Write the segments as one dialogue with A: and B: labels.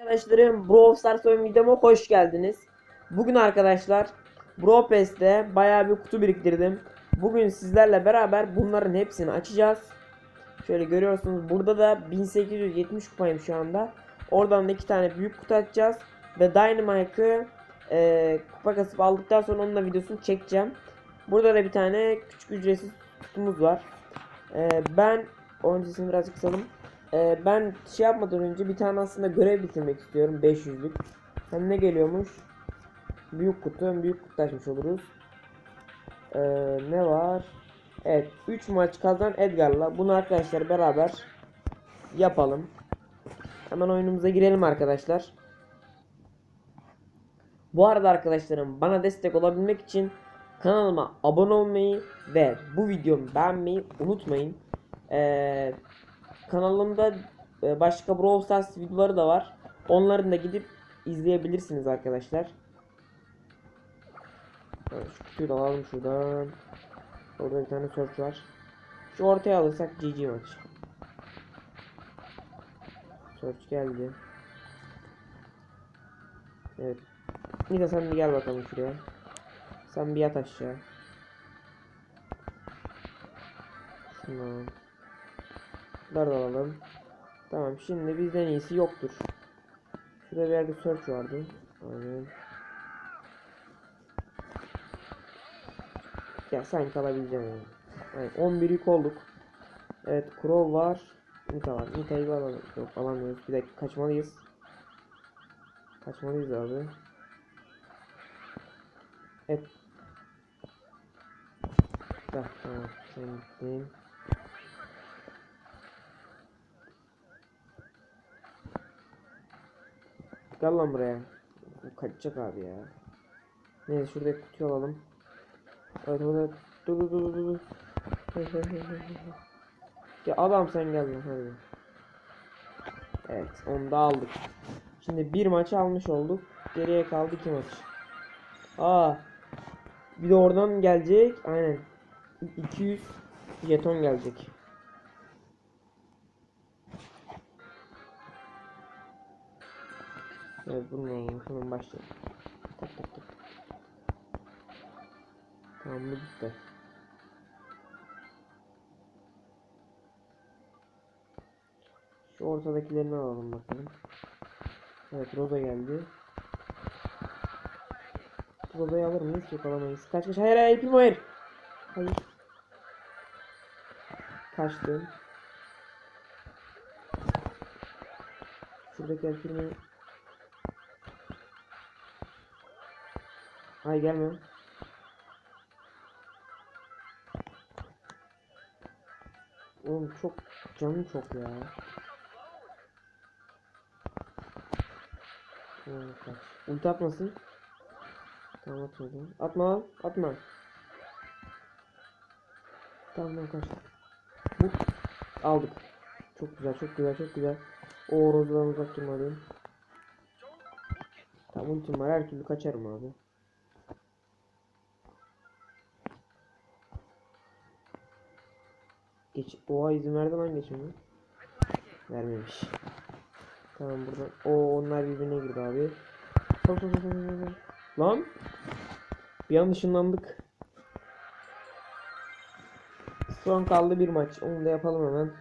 A: Arkadaşlarım Brawl Stars oyun videoma hoş geldiniz. Bugün arkadaşlar Brawl Pass'te bayağı bir kutu biriktirdim. Bugün sizlerle beraber bunların hepsini açacağız. Şöyle görüyorsunuz burada da 1870 kupayım şu anda. Oradan da iki tane büyük kutu açacağız. Ve Dynamite'ı e, kupa kasıp aldıktan sonra onun da videosunu çekeceğim. Burada da bir tane küçük ücretsiz kutumuz var. E, ben oyun sesini birazcık kısalım. Ee, ben şey yapmadan önce bir tane aslında görev bitirmek istiyorum 500'lük. Hem ne geliyormuş? Büyük kutu, hem büyük kutu açmış oluruz. Ee, ne var? Evet, 3 maç kazan Edgar'la. Bunu arkadaşlar beraber yapalım. Hemen oyunumuza girelim arkadaşlar. Bu arada arkadaşlarım bana destek olabilmek için kanalıma abone olmayı ve bu videomu beğenmeyi unutmayın. Ee, kanalımda e, başka Brawl Stars videoları da var. Onların da gidip izleyebilirsiniz arkadaşlar. Şu kutuyu da alalım şuradan. Orada bir tane search var. Şu ortaya alırsak GG maç. Search geldi. Evet. Nida sen bir gel bakalım şuraya. Sen bir yat aşağı. Şunu. Bunları da alalım. Tamam şimdi bizden iyisi yoktur. Şurada bir yerde search vardı. Aynen. Ya sanki alabileceğim yani. yani 11 yük olduk. Evet Crow var. Nita var. Nita'yı alalım. Yok alamıyoruz. Bir dakika kaçmalıyız. Kaçmalıyız abi. Evet. Tamam. Sen gittin. Gel lan buraya. Bu kaçacak abi ya. Neyse şurada kutuyu alalım. Evet orada dur dur dur dur. Ya adam sen gel lan hadi. Evet onu da aldık. Şimdi bir maçı almış olduk. Geriye kaldı iki maç. Aa. Bir de oradan gelecek. Aynen. 200 jeton gelecek. Evet bunu alalım. Hemen başlayalım. Tak tak tak. Tamam bu gitti. Şu ortadakilerini alalım bakalım. Evet Rosa geldi. Rosa'yı alır mıyız? Yok alamayız. Kaç kaç. Hayır hayır Primo hayır. Hayır. Kaçtım. Şuradaki El Ay gelme. Oğlum çok canım çok ya. Ulti atmasın. Tamam atmadım. Atma. Atma. Tamam kaç. Aldık. Çok güzel çok güzel çok güzel. O rozdan uzak durmalıyım. Tamam ultim var her türlü kaçarım abi. Geç. Oha izin verdi lan geçmeme. Vermemiş. Tamam burada. O onlar birbirine girdi abi. Lan. Bir an ışınlandık. Son kaldı bir maç. Onu da yapalım hemen.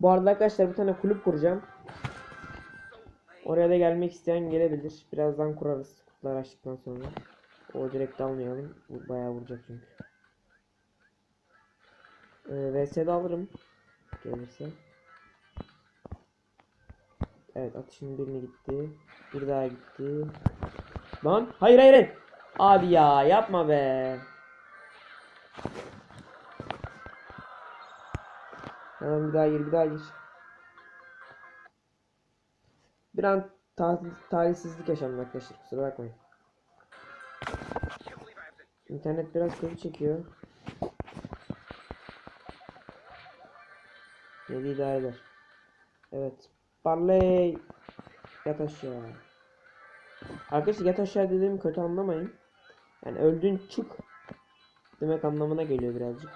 A: Bu arada arkadaşlar bir tane kulüp kuracağım. Oraya da gelmek isteyen gelebilir. Birazdan kurarız. Kutular açtıktan sonra. O direkt almayalım. Bayağı vuracak çünkü. Ee, VS'de alırım. Gelirse. Evet atışın birini gitti. Bir daha gitti. Lan hayır hayır hayır. Abi ya yapma be. Hemen bir daha gir bir daha gir. Bir an ta talihsizlik yaşandı arkadaşlar kusura bakmayın. İnternet biraz kötü çekiyor. Yedi idare eder. Evet. Barley. Yat aşağı. Arkadaşlar yat aşağı dediğim kötü anlamayın. Yani öldün çık. Demek anlamına geliyor birazcık.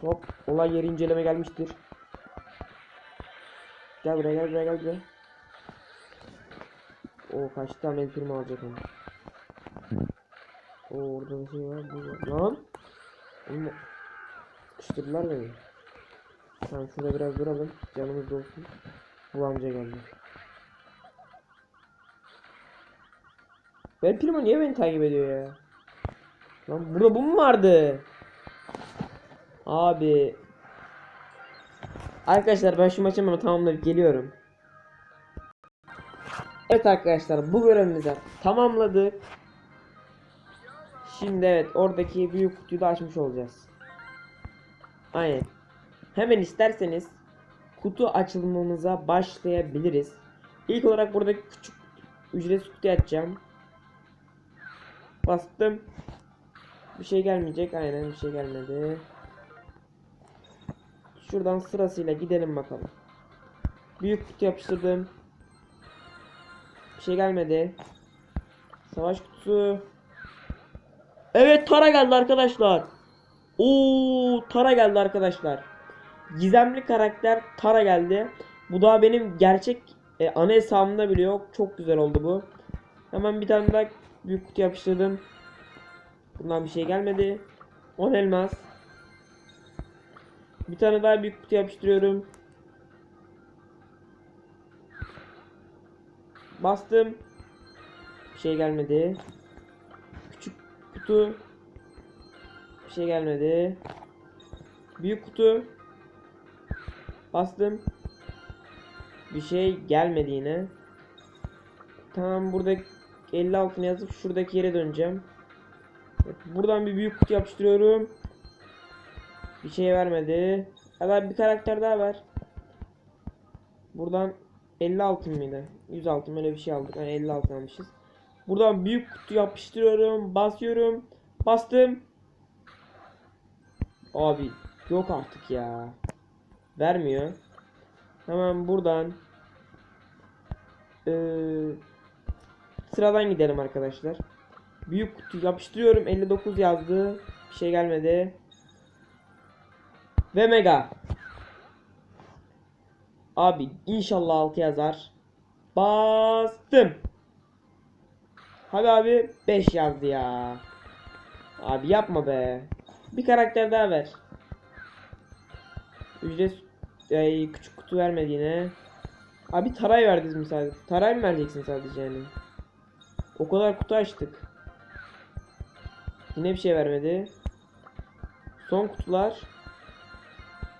A: Hop olay yeri inceleme gelmiştir. Gel buraya gel buraya gel buraya. O kaç tane primo alacak onu. O orada bir şey var. Bu var. Lan. Oğlum, Sıkıştırdılar beni. Tamam şurada biraz duralım. Canımız dolsun. Bu amca geldi. Ben primo niye beni takip ediyor ya? Lan burada bu mu vardı? Abi. Arkadaşlar ben şu maçı hemen tamamlayıp geliyorum. Evet arkadaşlar bu görevimizi tamamladık. Şimdi evet oradaki büyük kutuyu da açmış olacağız. Aynen. Hemen isterseniz kutu açılımımıza başlayabiliriz. İlk olarak buradaki küçük ücretsiz kutuyu açacağım. Bastım. Bir şey gelmeyecek. Aynen bir şey gelmedi. Şuradan sırasıyla gidelim bakalım. Büyük kutu yapıştırdım. Bir şey gelmedi. Savaş kutusu. Evet Tara geldi arkadaşlar. Oo Tara geldi arkadaşlar. Gizemli karakter Tara geldi. Bu da benim gerçek e, ana hesabımda bile yok. Çok güzel oldu bu. Hemen bir tane daha büyük kutu yapıştırdım. Bundan bir şey gelmedi. 10 elmas. Bir tane daha büyük kutu yapıştırıyorum. Bastım. Bir şey gelmedi. Küçük kutu. Bir şey gelmedi. Büyük kutu. Bastım. Bir şey gelmedi yine. Tamam burada 50 altını yazıp şuradaki yere döneceğim. Buradan bir büyük kutu yapıştırıyorum. Bir şey vermedi. Hemen bir karakter daha ver. Buradan 50 altın mıydı? 100 altın öyle bir şey aldık. Yani 50 altın almışız. Buradan büyük kutu yapıştırıyorum. Basıyorum. Bastım. Abi yok artık ya. Vermiyor. Hemen buradan ee, sıradan gidelim arkadaşlar. Büyük kutu yapıştırıyorum. 59 yazdı. Bir şey gelmedi. Ve mega. Abi inşallah 6 yazar. Bastım. Hadi abi 5 yazdı ya. Abi yapma be. Bir karakter daha ver. Ücret Ay, küçük kutu vermedi yine. Abi taray verdiniz mi sadece? Taray mı vereceksin sadece yani? O kadar kutu açtık. Yine bir şey vermedi. Son kutular.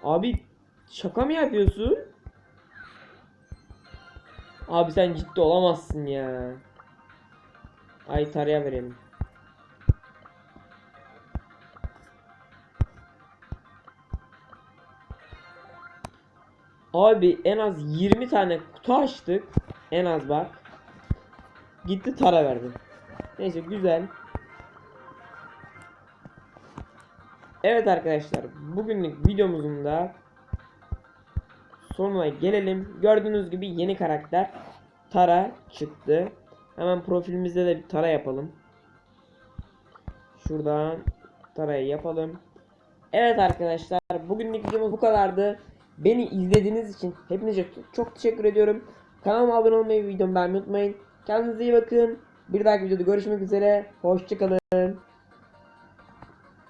A: Abi şaka mı yapıyorsun? Abi sen ciddi olamazsın ya. Ay taraya verelim. Abi en az 20 tane kutu açtık. En az bak. Gitti tara verdi. Neyse güzel. Evet arkadaşlar bugünlük videomuzun da sonuna gelelim. Gördüğünüz gibi yeni karakter Tara çıktı. Hemen profilimizde de bir Tara yapalım. Şuradan Tara'yı yapalım. Evet arkadaşlar bugünlük videomuz bu kadardı. Beni izlediğiniz için hepinize çok teşekkür ediyorum. Kanalıma abone olmayı, videomu beğenmeyi unutmayın. Kendinize iyi bakın. Bir dahaki videoda görüşmek üzere. Hoşçakalın.